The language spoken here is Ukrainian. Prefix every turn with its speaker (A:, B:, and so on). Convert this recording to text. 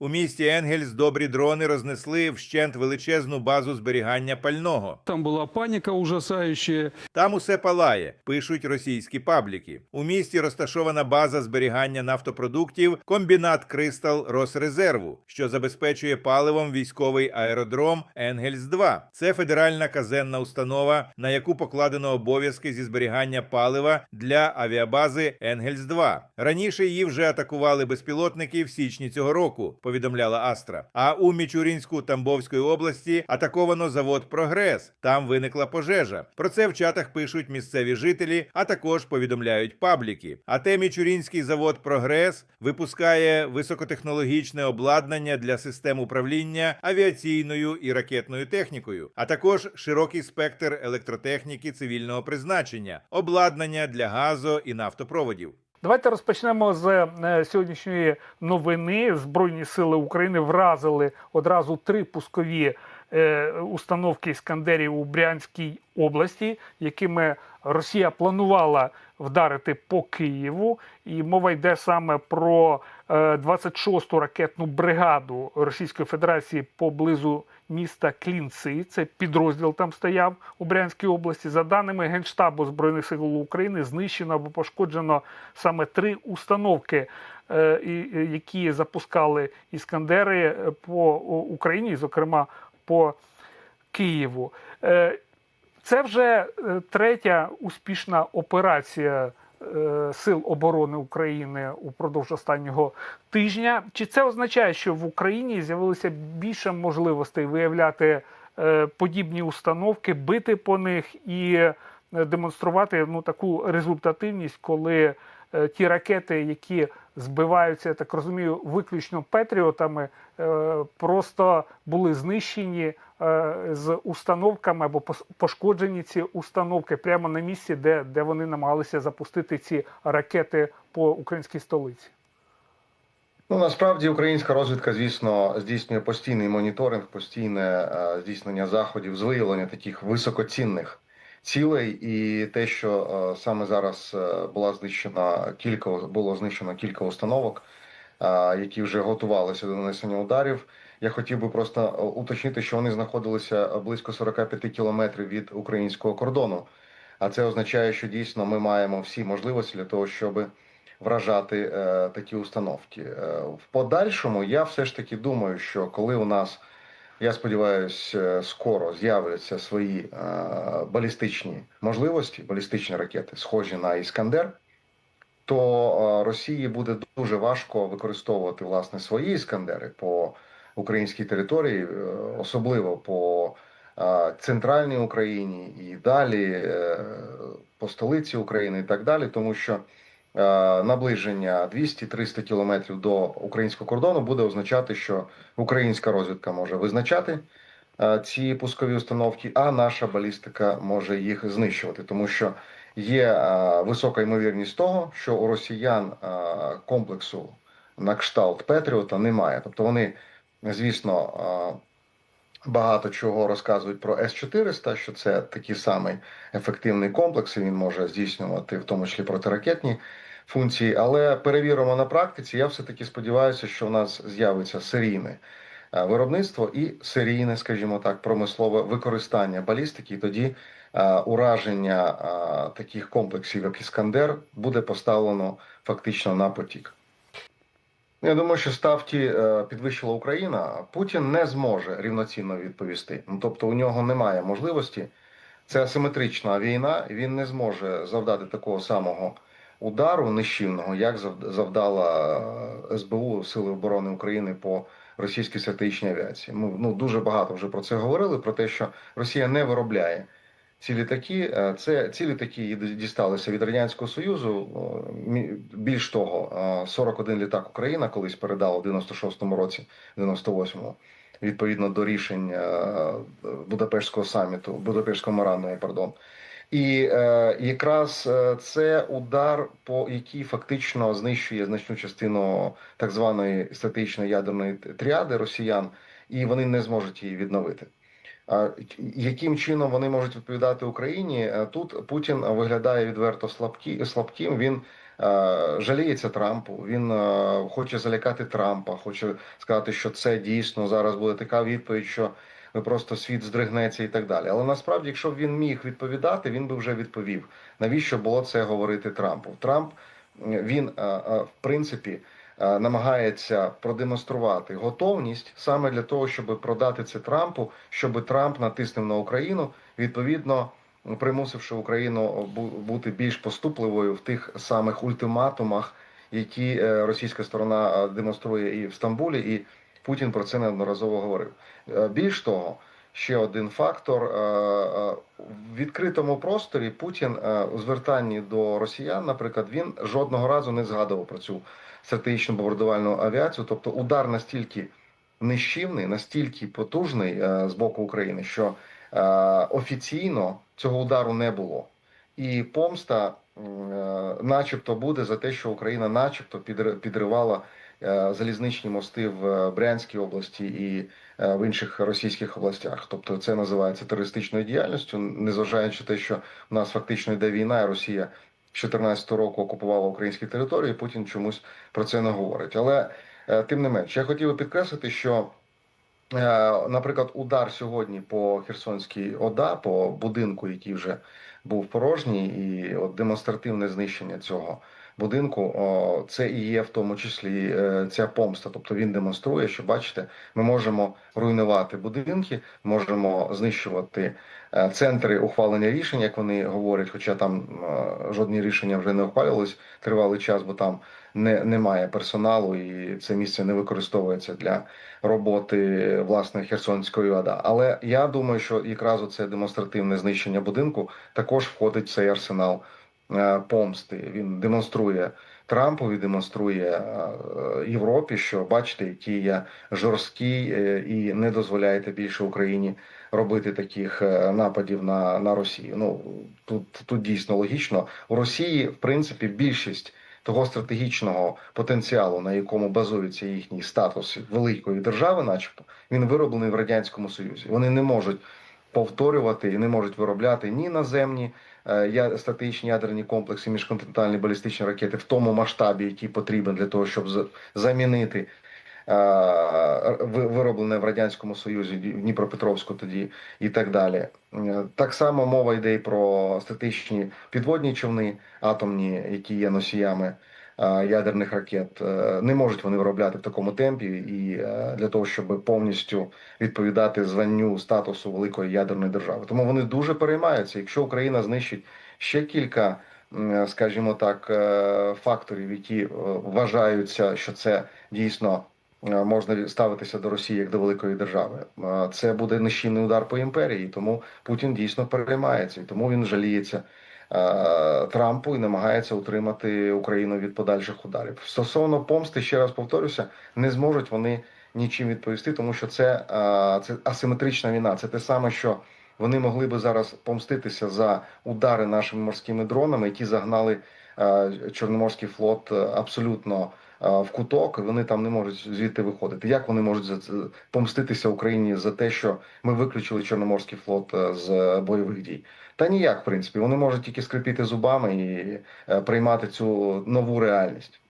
A: У місті Енгельс добрі дрони рознесли вщент величезну базу зберігання пального.
B: Там была паника ужасающая.
A: Там усе палає, пишуть російські пабліки. У місті розташована база зберігання нафтопродуктів, комбінат Кристал Росрезерву, що забезпечує паливом військовий аеродром Енгельс 2 Це федеральна казенна установа, на яку покладено обов'язки зі зберігання палива для авіабази Енгельс 2 Раніше її вже атакували безпілотники в січні цього року. Повідомляла Астра. А у Мічурінську Тамбовської області атаковано завод Прогрес. Там виникла пожежа. Про це в чатах пишуть місцеві жителі, а також повідомляють пабліки. А те Мічурінський завод Прогрес випускає високотехнологічне обладнання для систем управління авіаційною і ракетною технікою, а також широкий спектр електротехніки цивільного призначення, обладнання для газо і нафтопроводів.
C: Давайте розпочнемо з е, сьогоднішньої новини. Збройні сили України вразили одразу три пускові е, установки іскандерів у Брянській області, якими Росія планувала вдарити по Києву. І мова йде саме про е, 26-ту ракетну бригаду Російської Федерації поблизу міста Клінці. Це підрозділ там стояв у Брянській області. За даними Генштабу Збройних сил України, знищено або пошкоджено саме три установки, е, і- які запускали іскандери е, по Україні, зокрема по Києву. Це вже е, третя успішна операція е, Сил оборони України упродовж останнього тижня. Чи це означає, що в Україні з'явилося більше можливостей виявляти е, подібні установки, бити по них і демонструвати ну, таку результативність, коли е, ті ракети, які збиваються, я так розумію, виключно патріотами, е, просто були знищені е, з установками або пошкоджені ці установки прямо на місці, де, де вони намагалися запустити ці ракети по українській столиці.
D: Ну насправді українська розвідка, звісно, здійснює постійний моніторинг, постійне е, здійснення заходів з виявлення таких високоцінних цілей, і те, що е, саме зараз е, була знищена кілька було знищено кілька установок, е, які вже готувалися до нанесення ударів. Я хотів би просто уточнити, що вони знаходилися близько 45 кілометрів від українського кордону. А це означає, що дійсно ми маємо всі можливості для того, щоб вражати е, такі установки. Е, в подальшому я все ж таки думаю, що коли у нас, я сподіваюся, скоро з'являться свої е, балістичні можливості, балістичні ракети, схожі на Іскандер, то е, Росії буде дуже важко використовувати власне свої іскандери по українській території, е, особливо по е, центральній Україні і далі е, по столиці України і так далі, тому що е, наближення 200-300 кілометрів до українського кордону буде означати, що українська розвідка може визначати е, ці пускові установки, а наша балістика може їх знищувати, тому що є е, висока ймовірність того, що у росіян е, комплексу на кшталт Петріота немає. Тобто вони, звісно, е, багато чого розказують про С-400, що це такий самий ефективний комплекс, і він може здійснювати в тому числі протиракетні функції. Але перевіримо на практиці. Я все таки сподіваюся, що в нас з'явиться серійне е, виробництво і серійне, скажімо так, промислове використання балістики. І тоді е, ураження е, таких комплексів, як Іскандер, буде поставлено фактично на потік. Я думаю, що ставки підвищила Україна, Путін не зможе рівноцінно відповісти. Ну тобто, у нього немає можливості. Це асиметрична війна, він не зможе завдати такого самого удару нищівного, як зав- завдала е, СБУ Сили оборони України по російській стратегічній авіації. Ми ну дуже багато вже про це говорили: про те, що Росія не виробляє ці літаки. Е, Це ці літаки дісталися від радянського союзу. Більш того, е, 41 літак Україна колись передала в 96-му році, 98-му, відповідно до рішень е, Будапештського саміту, Будапештського меморандуму, пардон. І е, якраз е, це удар, по який фактично знищує значну частину так званої стратегічної ядерної тріади росіян, і вони не зможуть її відновити. А яким чином вони можуть відповідати Україні? Е, Тут Путін виглядає відверто слабкі, слабким. Він жаліється Трампу. Він е, хоче залякати Трампа, хоче сказати, що це дійсно зараз буде така відповідь, що просто світ здригнеться і так далі. Але насправді, якщо б він міг відповідати, він би вже відповів. Навіщо було це говорити Трампу? Трамп він е, е, в принципі е, намагається продемонструвати готовність саме для того, щоб продати це Трампу, щоб Трамп натиснув на Україну, відповідно примусивши Україну бути більш поступливою в тих самих ультиматумах, які е, російська сторона е, демонструє і в Стамбулі, і Путін про це неодноразово говорив. Е, Більш того, ще один фактор е, е, в відкритому просторі Путін у звертанні до росіян, наприклад, він жодного разу не згадував про цю стратегічну бомбардувальну авіацію, тобто удар настільки нищівний, настільки потужний з боку України, що офіційно цього удару не було. І помста, начебто, буде за те, що Україна, начебто, підр- підривала залізничні мости в е, Брянській області і е, в інших російських областях. Тобто, це називається терористичною діяльністю, незважаючи те, що в нас фактично йде війна, і Росія з 2014 року окупувала українські території. Путін чомусь про це не говорить. Але е, тим не менш, я хотів би підкреслити, що. Е, Наприклад, удар сьогодні по Херсонській ОДА, по будинку, який вже був порожній, і от демонстративне знищення цього будинку, це і є в тому числі е, ця помста. Тобто він демонструє, що бачите, ми можемо руйнувати будинки, можемо знищувати е, центри ухвалення рішень, як вони говорять, хоча там е, жодні рішення вже не ухвалювались тривалий час, бо там не, немає персоналу, і це місце не використовується для роботи власне Херсонської ОДА. Але я думаю, що якраз це демонстративне знищення будинку також входить в цей арсенал помсти. Він демонструє Трампові, демонструє е, Європі, що бачите, який я жорсткий е, і не дозволяєте більше Україні робити таких е, нападів на, на Росію. Ну тут, тут дійсно логічно. У Росії, в принципі, більшість того стратегічного потенціалу, на якому базується їхній статус великої держави, начебто, він вироблений в радянському союзі. Вони не можуть повторювати і не можуть виробляти ні наземні е, стратегічні ядерні комплекси, міжконтинентальні балістичні ракети в тому масштабі, який потрібен для того, щоб за- замінити. е, Вироблене в радянському союзі в Дніпропетровську тоді і так далі. Е, Так само мова йде і про стратегічні підводні човни атомні, які є носіями ядерних ракет. Е, Не можуть вони виробляти в такому темпі, і е, для того, щоб повністю відповідати званню статусу великої ядерної держави. Тому вони дуже переймаються. Якщо Україна знищить ще кілька, скажімо так, е, факторів, які е, вважаються, що це дійсно. е, Можна ставитися до Росії як до великої держави. Е, Це буде нищівний удар по імперії, тому Путін дійсно переймається, і тому він жаліється е, Трампу і намагається утримати Україну від подальших ударів. Стосовно помсти, ще раз повторюся, не зможуть вони нічим відповісти, тому що це, е, це асиметрична війна. Це те саме, що вони могли би зараз помститися за удари нашими морськими дронами, які загнали е, Чорноморський флот е, абсолютно е, в куток. і Вони там не можуть звідти виходити. Як вони можуть помститися Україні за те, що ми виключили Чорноморський флот е, з бойових дій? Та ніяк, в принципі, вони можуть тільки скрипіти зубами і е, приймати цю нову реальність.